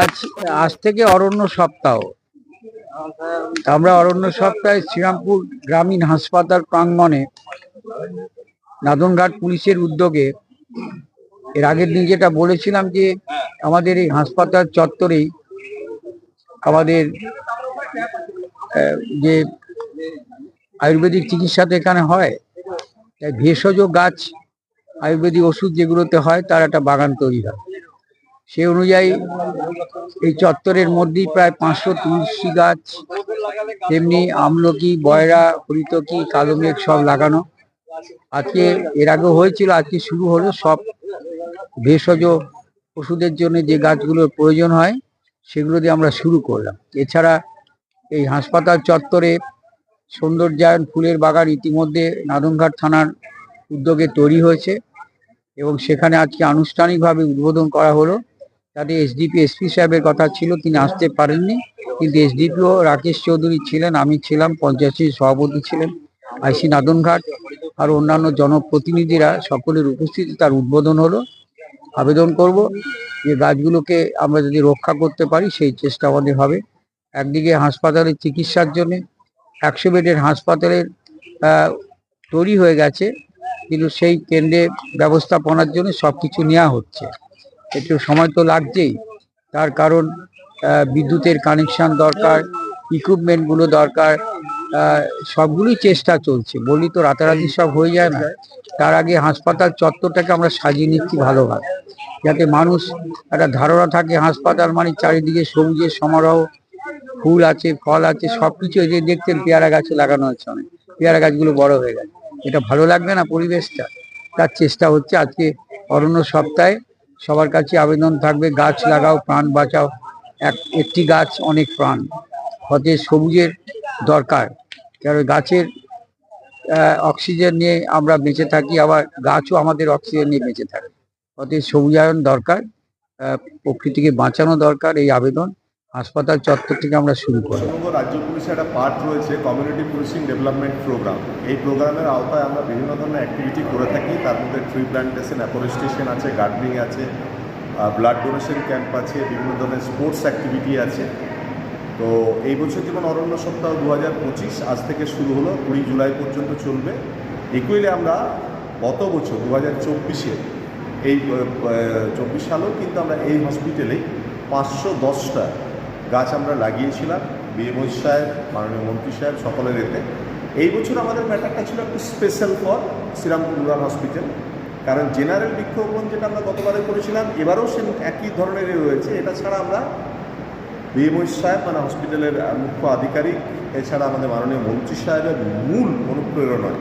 আজ আজ থেকে অরণ্য সপ্তাহ। আমরা অরণ্য সপ্তাহে শ্রীরামপুর গ্রামীণ হাসপাতাল প্রাঙ্গণে নাদনঘাট পুলিশের উদ্যোগে, এর আগের দিন যেটা বলেছিলাম যে, আমাদের এই হাসপাতাল চত্বরেই আমাদের যে আয়ুর্বেদিক চিকিৎসা তো এখানে হয়, তাই ভেষজ গাছ, আয়ুর্বেদিক ওষুধ যেগুলোতে হয়, তার একটা বাগান তৈরি হয়। সেই অনুযায়ী এই চত্বরের মধ্যেই প্রায় পাঁচশো তুলসী গাছ, তেমনি আমলকি, বয়রা হরিতকি কালো মেঘ সব লাগানো। আজকে এর আগেও হয়েছিল, আজকে শুরু হলো, সব ভেষজ ওষুধের জন্য যে গাছগুলোর প্রয়োজন হয়, সেগুলো দিয়ে আমরা শুরু করলাম। এছাড়া এই হাসপাতাল চত্বরে সৌন্দর্যায়ন ফুলের বাগান ইতিমধ্যে নাদনঘাট থানার উদ্যোগে তৈরি হয়েছে এবং সেখানে আজকে আনুষ্ঠানিকভাবে উদ্বোধন করা হলো। তাতে এসডিপি এসপি সাহেবের কথা ছিল, তিনি আসতে পারেননি। কিন্তু এসডিপিও রাকেশ চৌধুরী ছিলেন, আমি ছিলাম পঞ্চায়েতের সভাপতি ছিলেন, আইসি নাদনঘাট আর অন্যান্য জনপ্রতিনিধিরা সকলের উপস্থিতি তার উদ্বোধন হলো। আবেদন করব যে গাছগুলোকে আমরা যদি রক্ষা করতে পারি, সেই চেষ্টা আমাদের হবে। একদিকে হাসপাতালের চিকিৎসার জন্য, একশো বেডের হাসপাতালের তৈরি হয়ে গেছে, কিন্তু সেই কেন্দ্রে ব্যবস্থাপনার জন্য সব কিছু নেওয়া হচ্ছে। একটু সময় তো লাগছেই। তার কারণ বিদ্যুতের কানেকশন দরকার ইকুইপমেন্টগুলো দরকার সবগুলোই চেষ্টা চলছে। বলি তো রাতারাতি সব হয়ে যায় না? তার আগে হাসপাতাল চত্বরটাকে আমরা সাজিয়ে নিচ্ছি ভালোভাবে। যাতে মানুষ একটা ধারণা থাকে, হাসপাতাল মানে চারিদিকে সবুজের সমারোহ, ফুল আছে, ফল আছে, সবকিছু এই যে দেখতেন পেয়ারা গাছে লাগানো আছে অনেক। পেয়ারা গাছগুলো বড় হয়ে গেছে। এটা ভালো লাগবে না পরিবেশটা? তার চেষ্টা হচ্ছে আজকে অরণ্য সপ্তাহে সবার কাছে আবেদন থাকবে, গাছ লাগাও, প্রাণ বাঁচাও। এক, একটি গাছ অনেক প্রাণ। হতে সবুজের দরকার। কারণ গাছের অক্সিজেন নিয়ে আমরা বেঁচে থাকি, আবার গাছও আমাদের অক্সিজেন নিয়ে বেঁচে থাকে। অতএব সবুজায়ন দরকার। প্রকৃতিকে বাঁচানো দরকার এই আবেদন। হাসপাতাল চত্বর থেকে আমরা শুরু করব পশ্চিমবঙ্গ রাজ্য পুলিশের একটা পার্ট রয়েছে কমিউনিটি পুলিশিং ডেভেলপমেন্ট প্রোগ্রাম এই প্রোগ্রামের আওতায় আমরা বিভিন্ন ধরনের অ্যাক্টিভিটি করে থাকি। তার মধ্যে ট্রি প্ল্যান্টেশন অ্যাফরেস্টেশন আছে গার্ডেনিং আছে ব্লাড ডোনেশন ক্যাম্প আছে, বিভিন্ন ধরনের স্পোর্টস অ্যাক্টিভিটি আছে। তো এই বছর যেমন অরণ্য সপ্তাহ দু হাজার পঁচিশ, আজ থেকে শুরু হলো, কুড়ি জুলাই পর্যন্ত চলবে। ইকুয়ালি আমরা গত বছর দু হাজার চব্বিশে, এই চব্বিশ সালেও কিন্তু আমরা এই হসপিটালেই পাঁচশো দশটা গাছ আমরা লাগিয়েছিলাম বিএমওই সাহেব, মাননীয় মন্ত্রী সাহেব, সকলের এতে। এই বছর আমাদের ম্যাটারটা ছিল একটু special for Serampore rural hospital কারণ জেনারেল বৃক্ষরোপণ যেটা আমরা গতবারে করেছিলাম, এবারেও সে একই ধরনেরই রয়েছে। এটা ছাড়া আমরা বিএমওই সাহেব মানে হসপিটালের মুখ্য আধিকারিক, এছাড়া আমাদের মাননীয় মন্ত্রী সাহেবের মূল অনুপ্রেরণায়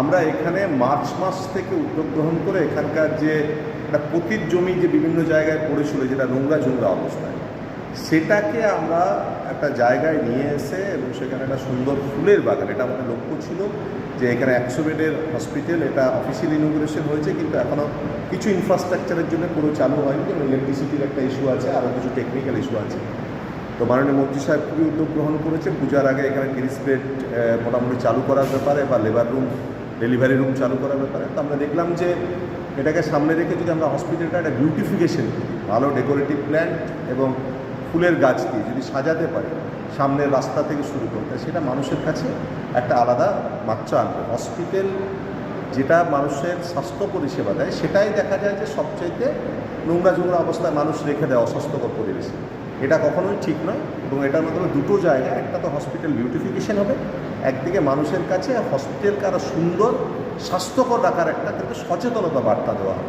আমরা এখানে মার্চ মাস থেকে উদ্যোগ গ্রহণ করে এখানকার যে একটা পতির জমি যে বিভিন্ন জায়গায় পড়েছিল যেটা নোংরা জোংরা অবস্থায় সেটাকে আমরা একটা জায়গায় নিয়ে এসে এবং সেখানে একটা সুন্দর ফুলের বাগান, এটা আমাদের লক্ষ্য ছিল যে এখানে একশো বেডের হসপিটাল, এটা অফিসিয়াল ইনোগ্রেশন হয়েছে কিন্তু এখনও কিছু ইনফ্রাস্ট্রাকচারের জন্য পুরো চালু হয়নি যেমন ইলেকট্রিসিটির একটা ইস্যু আছে, আরও কিছু টেকনিক্যাল ইস্যু আছে। তো মাননীয় মন্ত্রী সাহেব খুবই উদ্যোগ গ্রহণ করেছে পূজার আগে এখানে তিরিশ বেড মোটামুটি চালু করার ব্যাপারে বা লেবার রুম ডেলিভারি রুম চালু করার ব্যাপারে। তো আমরা দেখলাম যে এটাকে সামনে রেখে যদি আমরা হসপিটালটা একটা বিউটিফিকেশন ভালো ডেকোরেটিভ প্ল্যান্ট এবং ফুলের গাছ দিয়ে যদি সাজাতে পারি, সামনের রাস্তা থেকে শুরু করতে সেটা মানুষের কাছে একটা আলাদা মাত্রা আনবে। হসপিটাল যেটা মানুষের স্বাস্থ্য পরিষেবা দেয়, সেটাই দেখা যায় যে সবচাইতে নোংরা জোংরা অবস্থায় মানুষ রেখে দেয় অস্বাস্থ্যকর পরিবেশে। এটা কখনোই ঠিক নয় এবং এটার মাধ্যমে দুটো জায়গা একটা তো হসপিটাল বিউটিফিকেশন হবে, একদিকে মানুষের কাছে হসপিটালকে আরও সুন্দর, স্বাস্থ্যকর রাখার একটা কিন্তু সচেতনতা বার্তা দেওয়া হবে।